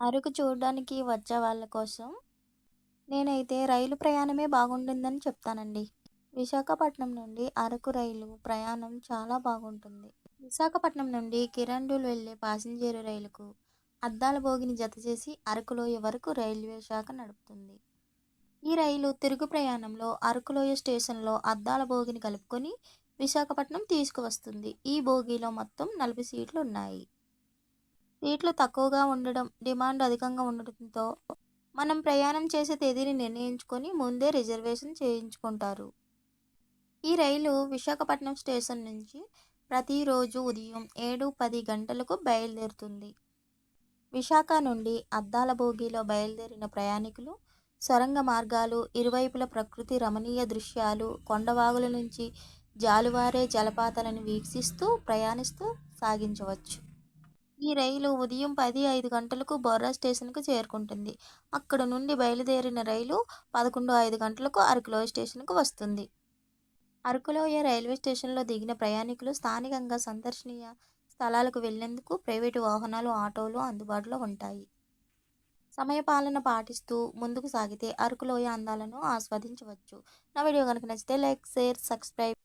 అరకు చూడడానికి వచ్చే వాళ్ళ కోసం నేనైతే రైలు ప్రయాణమే బాగుంటుందని చెప్తానండి. విశాఖపట్నం నుండి అరకు రైలు ప్రయాణం చాలా బాగుంటుంది. విశాఖపట్నం నుండి కిరండూల్ వెళ్ళే ప్యాసింజర్ రైలుకు అద్దాల భోగిని జతచేసి అరకులోయ వరకు రైల్వే శాఖ నడుపుతుంది. ఈ రైలు తిరుగు ప్రయాణంలో అరకులోయ స్టేషన్లో అద్దాల భోగిని కలుపుకొని విశాఖపట్నం తీసుకువస్తుంది. ఈ భోగిలో మొత్తం నలభై సీట్లు ఉన్నాయి. సీట్లు తక్కువగా ఉండడం డిమాండ్ అధికంగా ఉండడంతో మనం ప్రయాణం చేసే తేదీని నిర్ణయించుకొని ముందే రిజర్వేషన్ చేయించుకుంటారు. ఈ రైలు విశాఖపట్నం స్టేషన్ నుంచి ప్రతిరోజు ఉదయం ఏడు పది గంటలకు బయలుదేరుతుంది. విశాఖ నుండి అద్దాల భోగిలో బయలుదేరిన ప్రయాణికులు సొరంగ మార్గాలు ఇరువైపుల ప్రకృతి రమణీయ దృశ్యాలు కొండవాగుల నుంచి జాలువారే జలపాతాలను వీక్షిస్తూ ప్రయాణిస్తూ సాగించవచ్చు. ఈ రైలు ఉదయం పది ఐదు గంటలకు బొర్రా స్టేషన్కు చేరుకుంటుంది. అక్కడ నుండి బయలుదేరిన రైలు పదకొండు ఐదు గంటలకు అరకులోయ స్టేషన్కు వస్తుంది. అరకులోయ రైల్వే స్టేషన్లో దిగిన ప్రయాణికులు స్థానికంగా సందర్శనీయ స్థలాలకు వెళ్ళేందుకు ప్రైవేటు వాహనాలు ఆటోలు అందుబాటులో ఉంటాయి. సమయపాలన పాటిస్తూ ముందుకు సాగితే అరకులోయ అందాలను ఆస్వాదించవచ్చు. నా వీడియో కనుక నచ్చితే లైక్ షేర్ సబ్స్క్రైబ్